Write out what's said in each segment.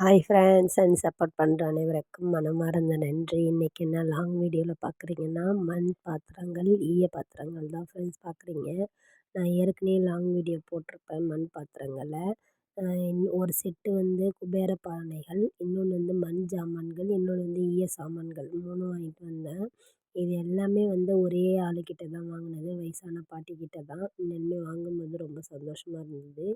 Hi friends and support பண்ணுற அனைவருக்கும் மனமார்ந்த நன்றி. இன்றைக்கி என்ன லாங் வீடியோவில் பார்க்குறீங்கன்னா மண் பாத்திரங்கள் ஈய பாத்திரங்கள் தான் ஃப்ரெண்ட்ஸ் பார்க்குறீங்க நான் ஏற்கனவே லாங் வீடியோ போட்டிருப்பேன் மண் பாத்திரங்களை. ஒரு செட்டு வந்து குபேர பானைகள் இன்னொன்று வந்து மண் ஜாமான்கள் இன்னொன்று வந்து ஈய சாமான்கள் மூணும் வாங்கிட்டு வந்தேன். இது எல்லாமே வந்து ஒரே ஆளுக்கிட்ட தான் வாங்கினது வயசான பாட்டிக்கிட்ட தான். இனிமேல் வாங்கும்போது ரொம்ப சந்தோஷமாக இருந்தது.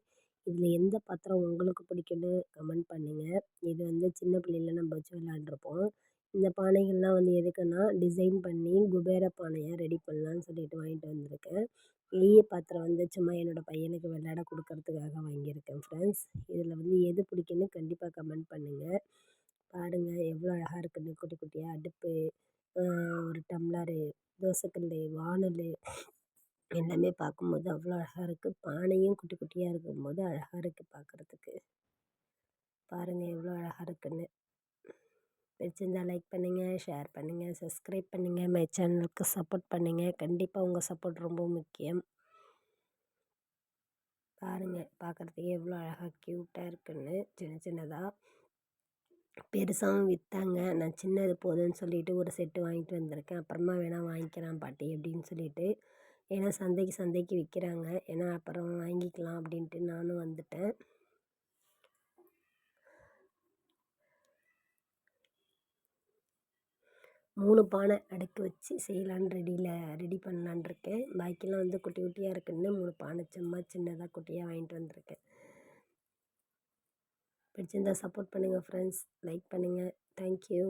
இதில் எந்த பாத்திரம் உங்களுக்கு பிடிக்குன்னு கமெண்ட் பண்ணுங்கள் இது வந்து சின்ன பிள்ளையில நம்ம வச்சு விளாண்டுருப்போம் இந்த பானைகள்லாம் வந்து எதுக்குன்னா டிசைன் பண்ணி குபேர பானையாக ரெடி பண்ணலான்னு சொல்லிட்டு வாங்கிட்டு வந்திருக்கேன். ஈய பாத்திரம் வந்து சும்மா என்னோடய பையனுக்கு விளையாட கொடுக்கறதுக்காக வாங்கியிருக்கேன் ஃப்ரெண்ட்ஸ் இதில் வந்து எது பிடிக்குன்னு கண்டிப்பாக கமெண்ட் பண்ணுங்கள் பாருங்கள் எவ்வளோ அழகாக இருக்குன்னு. குட்டி குட்டியாக அடுப்பு ஒரு டம்ளரு தோசைக்கல் வாணல் எல்லாமே பார்க்கும்போது அவ்வளோ அழகாக இருக்குது பானையும் குட்டி குட்டியாக இருக்கும்போது அழகாக இருக்குது பார்க்குறதுக்கு. பாருங்கள் எவ்வளோ அழகாக இருக்குன்னு. பிடிச்சிருந்தால் லைக் பண்ணுங்கள் ஷேர் பண்ணுங்கள் சப்ஸ்கிரைப் பண்ணுங்கள் மை சேனலுக்கு சப்போர்ட் பண்ணுங்கள் கண்டிப்பாக உங்கள் சப்போர்ட் ரொம்ப முக்கியம். பாருங்கள் பார்க்குறதுக்கே எவ்வளோ அழகாக க்யூட்டாக இருக்குன்னு. சின்ன சின்னதாக பெருசாகவும் விற்றாங்க நான் சின்னது போதும்னு சொல்லிட்டு ஒரு செட்டு வாங்கிட்டு வந்திருக்கேன். அப்புறமா வேணால் வாங்கிக்கிறேன் பாட்டி அப்படின்னு சொல்லிட்டு. ஏன்னா சந்தைக்கு சந்தைக்கு விற்கிறாங்க ஏன்னா அப்புறம் வாங்கிக்கலாம் அப்படின்ட்டு நானும் வந்துட்டேன். மூணு பானை அடுக்கு வச்சு செய்யலான்னு ரெடியில் ரெடி பண்ணலான் இருக்கேன். பாக்கிலாம் வந்து குட்டி குட்டியாக இருக்குன்னு மூணு பானை சும்மா சின்னதாக குட்டியாக வாங்கிட்டு வந்திருக்கேன். பிடிச்சிருந்தா சப்போர்ட் பண்ணுங்கள் ஃப்ரெண்ட்ஸ் லைக் பண்ணுங்கள் தேங்க்யூ